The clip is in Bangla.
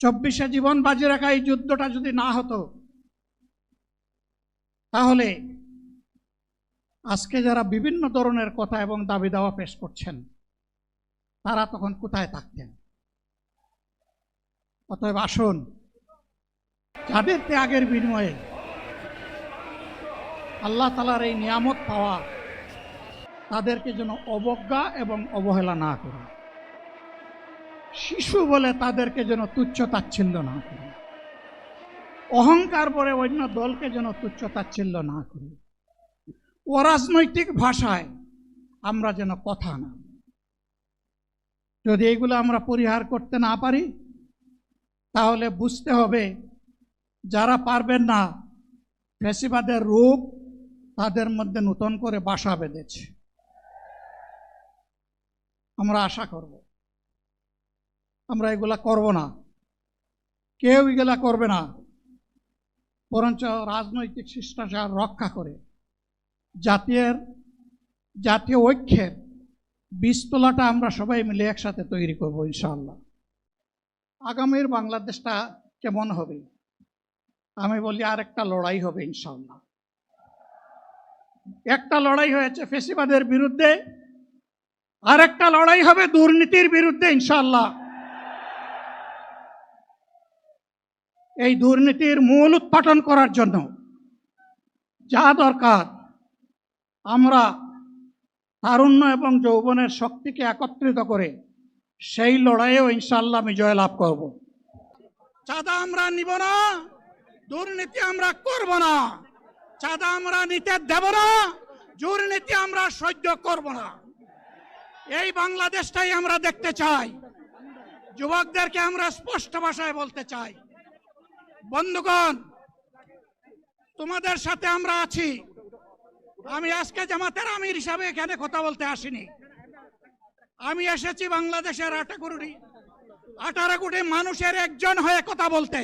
চব্বিশে জীবন বাজি রাখা এই যুদ্ধটা যদি না হতো, তাহলে আজকে যারা বিভিন্ন ধরনের কথা এবং দাবি দাওয়া পেশ করছেন, তারা তখন কোথায় থাকতেন? অতএব আসুন, যাদের ত্যাগের বিনিময়ে আল্লাহ তালার এই নিয়ামত পাওয়া, তাদেরকে যেন অবজ্ঞা এবং অবহেলা না করে শিশু বলে তাদেরকে যেন তুচ্ছ তাচ্ছিল্য না করে। অহংকার বলে অন্য দলকে যেন তুচ্ছ তাচ্ছিল্য না করি। অরাজনৈতিক ভাষায় আমরা যেন কথা না যদি এগুলো আমরা পরিহার করতে না পারি, তাহলে বুঝতে হবে যারা পারবেন না, ফেসিবাদের রূপ তাদের মধ্যে নূতন করে বাসা বেঁধেছে। আমরা আশা করব। আমরা এগুলা করব না। কেউ এগুলা করবে না। বরঞ্চ রাজনৈতিক শিষ্টাচার রক্ষা করে। জাতীয় জাতীয় ঐক্যের বীজতলাটা আমরা সবাই মিলে একসাথে তৈরি করব ইনশাআল্লাহ। আগামীর বাংলাদেশটা কেমন হবে? আমি বলি আর একটা লড়াই হবে ইনশাআল্লাহ। একটা লড়াই হয়েছে ফেসিবাদের বিরুদ্ধে আর একটা লড়াই হবে দুর্নীতির বিরুদ্ধে ইনশাআল্লাহ। এই দুর্নীতির মূল উৎপাটন করার জন্য। যা দরকার, আমরা তারুণ্য এবং যৌবনের শক্তিকে একত্রিত করে সেই লড়াইয়েও ইনশাল্লাহ আমি জয়লাভ করব। চাঁদা আমরা নিব না, দুর্নীতি আমরা করব না। চাঁদা আমরা নিতে দেব না, দুর্নীতি আমরা সহ্য করব না। এই বাংলাদেশটাই আমরা দেখতে চাই, যুবকদেরকে আমরা স্পষ্ট ভাষায় বলতে চাই। বন্ধুগণ, তোমাদের সাথে আমরা আছি। আমি আজকে জামাতের আমির হিসাবে এখানে কথা বলতে আসিনি। আমি এসেছি বাংলাদেশের আটাকুড়ি আঠারো কোটি মানুষের একজন হয়ে কথা বলতে।